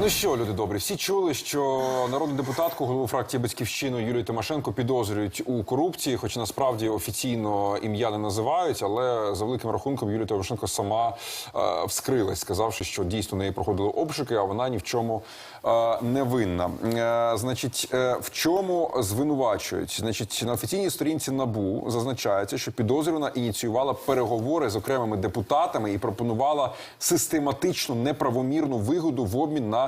Ну що, люди добрі, всі чули, що народну депутатку, голову фракції Батьківщини Юлію Тимошенко підозрюють у корупції, хоч насправді офіційно ім'я не називають, але за великим рахунком Юлія Тимошенко сама е, вскрилась, сказавши, що дійсно неї проходили обшуки, а вона ні в чому е, не винна. Е, значить, е, в чому звинувачують? Значить, на офіційній сторінці НАБУ зазначається, що підозрювана ініціювала переговори з окремими депутатами і пропонувала систематичну неправомірну вигоду в обмін на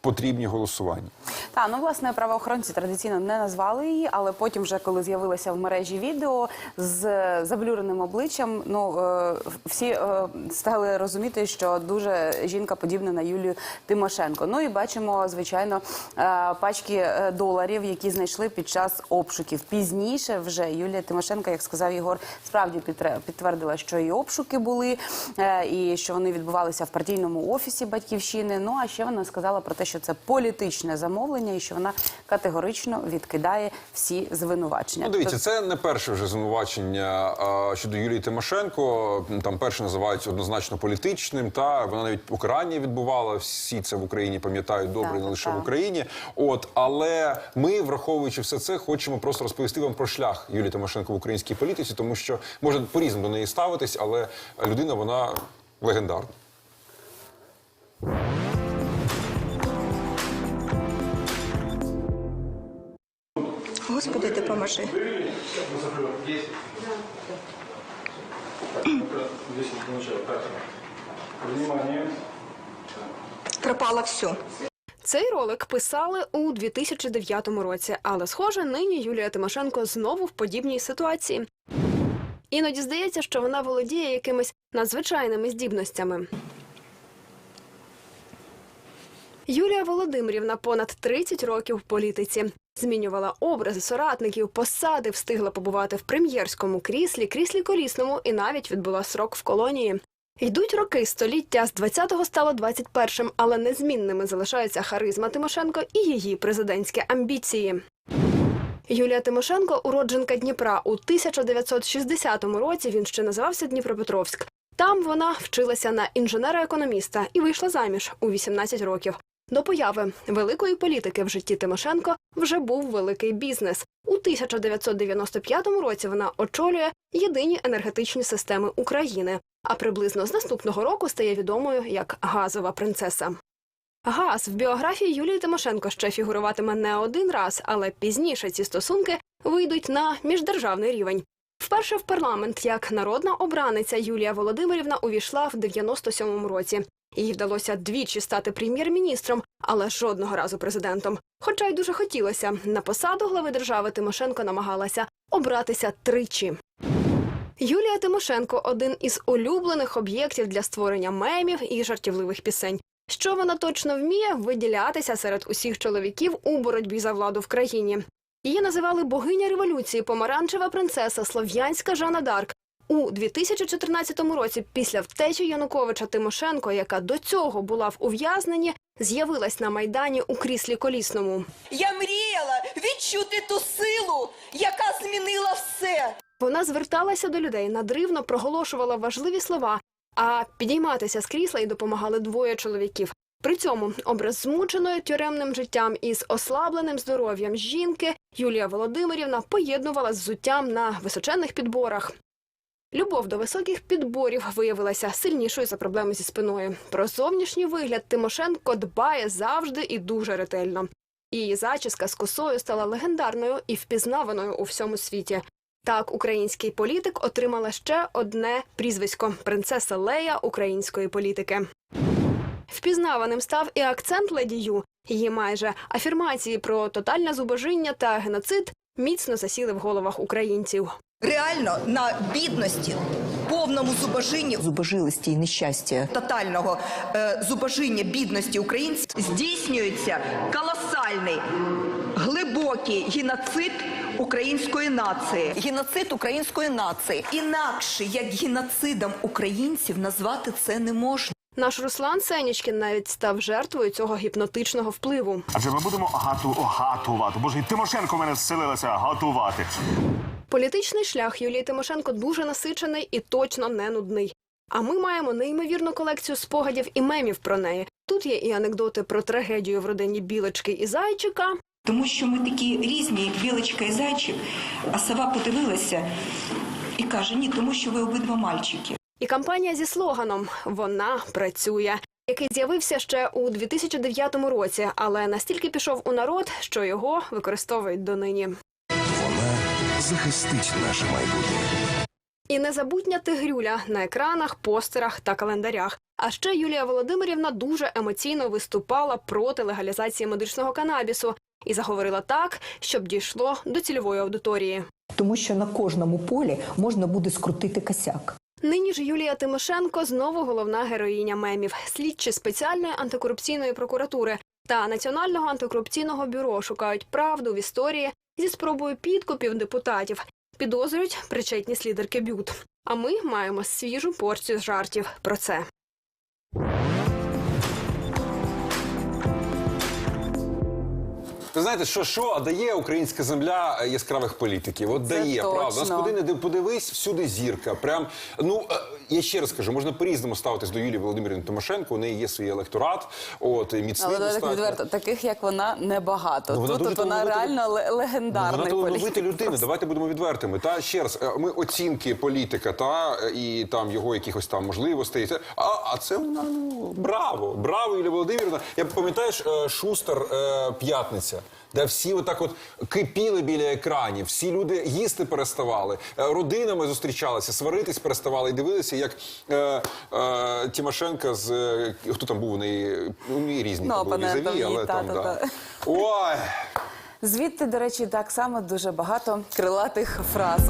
потрібні голосування. Та ну власне правоохоронці традиційно не назвали її, але потім, вже коли з'явилося в мережі відео з заблюреним обличчям, ну е, всі е, стали розуміти, що дуже жінка подібна на Юлію Тимошенко. Ну і бачимо, звичайно, е, пачки е, доларів, які знайшли під час обшуків. Пізніше вже Юлія Тимошенко, як сказав Єгор, справді підтвердила, що і обшуки були, е, і що вони відбувалися в партійному офісі батьківщини. Ну а ще вона сказала про те, що це політичне замовлення, і що вона категорично відкидає всі звинувачення. Ну, дивіться, це не перше вже звинувачення а, щодо Юлії Тимошенко. Там перше називається однозначно політичним. Та вона навіть покарання відбувала. Всі це в Україні пам'ятають добре, Так, не лише так. в Україні. От але ми, враховуючи все це, хочемо просто розповісти вам про шлях Юлії Тимошенко в українській політиці, тому що може по-різному до неї ставитись, але людина вона легендарна. Господи, допоможи. Внимание. Пропало все. Цей ролик писали у 2009 році, але схоже, нині Юлія Тимошенко знову в подібній ситуації. Іноді здається, що вона володіє якимись надзвичайними здібностями. Юлія Володимирівна понад 30 років в політиці. Змінювала образи соратників, посади, встигла побувати в прем'єрському кріслі, кріслі колісному і навіть відбула срок в колонії. Йдуть роки століття з 20-го стало 21-м, але незмінними залишаються харизма Тимошенко і її президентські амбіції. Юлія Тимошенко уродженка Дніпра. У 1960 році він ще називався Дніпропетровськ. Там вона вчилася на інженера-економіста і вийшла заміж у 18 років. До появи великої політики в житті Тимошенко вже був великий бізнес. У 1995 році вона очолює єдині енергетичні системи України, а приблизно з наступного року стає відомою як газова принцеса. Газ в біографії Юлії Тимошенко ще фігуруватиме не один раз, але пізніше ці стосунки вийдуть на міждержавний рівень. Вперше в парламент як народна обраниця Юлія Володимирівна увійшла в 97-му році. Їй вдалося двічі стати прем'єр-міністром, але жодного разу президентом. Хоча й дуже хотілося на посаду глави держави Тимошенко намагалася обратися тричі. Юлія Тимошенко один із улюблених об'єктів для створення мемів і жартівливих пісень. Що вона точно вміє виділятися серед усіх чоловіків у боротьбі за владу в країні. Її називали богиня революції, помаранчева принцеса, слов'янська Жанна Дарк. У 2014 році, після втечі Януковича Тимошенко, яка до цього була в ув'язненні, з'явилась на майдані у кріслі колісному. Я мріяла відчути ту силу, яка змінила все. Вона зверталася до людей, надривно проголошувала важливі слова, а підійматися з крісла й допомагали двоє чоловіків. При цьому образ змученої тюремним життям із ослабленим здоров'ям жінки Юлія Володимирівна поєднувала з взуттям на височенних підборах. Любов до високих підборів виявилася сильнішою за проблеми зі спиною. Про зовнішній вигляд Тимошенко дбає завжди і дуже ретельно. Її зачіска з косою стала легендарною і впізнаваною у всьому світі. Так, український політик отримала ще одне прізвисько принцеса Лея української політики. Впізнаваним став і акцент леді Ю. Її майже афірмації про тотальне зубожіння та геноцид міцно засіли в головах українців. Реально на бідності, повному зубожинні Зубожилості і нещастя. тотального е, зубожіння бідності українців здійснюється колосальний глибокий геноцид української нації. Геноцид української нації. Інакше як геноцидом українців назвати це не можна. Наш Руслан Сенічкін навіть став жертвою цього гіпнотичного впливу. Адже ми будемо гату, гатувати. Боже, і Тимошенко в мене зселилася гатувати. Політичний шлях Юлії Тимошенко дуже насичений і точно не нудний. А ми маємо неймовірну колекцію спогадів і мемів про неї. Тут є і анекдоти про трагедію в родині білочки і зайчика, Тому що ми такі різні, як білочка і зайчик, а сова подивилася і каже: ні, тому що ви обидва мальчики. І кампанія зі слоганом Вона працює, який з'явився ще у 2009 році, але настільки пішов у народ, що його використовують донині. Вона захистить наше майбутнє. І незабутня тигрюля на екранах, постерах та календарях. А ще Юлія Володимирівна дуже емоційно виступала проти легалізації медичного канабісу і заговорила так, щоб дійшло до цільової аудиторії. тому що на кожному полі можна буде скрутити косяк. Нині ж Юлія Тимошенко знову головна героїня мемів, слідчі спеціальної антикорупційної прокуратури та Національного антикорупційного бюро шукають правду в історії зі спробою підкупів депутатів. Підозрюють причетність лідерки Бют. А ми маємо свіжу порцію жартів про це. Ви знаєте, що що, а дає українська земля е, яскравих політиків. От Це дає, правда. Нас куди не подивись, всюди зірка. Прям ну е, я ще раз кажу, можна по-різному ставитись до Юлії Володимирівни Тимошенко. У неї є свій електорат, от міцний Але так достатньо. відверто, таких як вона небагато. Ну, вона Тут от вона реально ле- Ну, Вона талановита людина. Давайте будемо відвертими. Та ще раз, е, ми оцінки політика та і там його якихось там можливостей. А, а це вона ну браво, браво, Юлія Володимирівна. Я пам'ятаєш е, Шустер е, п'ятниця. Де всі отак от кипіли біля екранів, всі люди їсти переставали, е, родинами зустрічалися, сваритись переставали і дивилися, як е, е, Тимошенка з е, хто там був у неї, у неї різні Ну, були її, але там та, да. Та. Ой. Звідти, до речі, так само дуже багато крилатих фраз.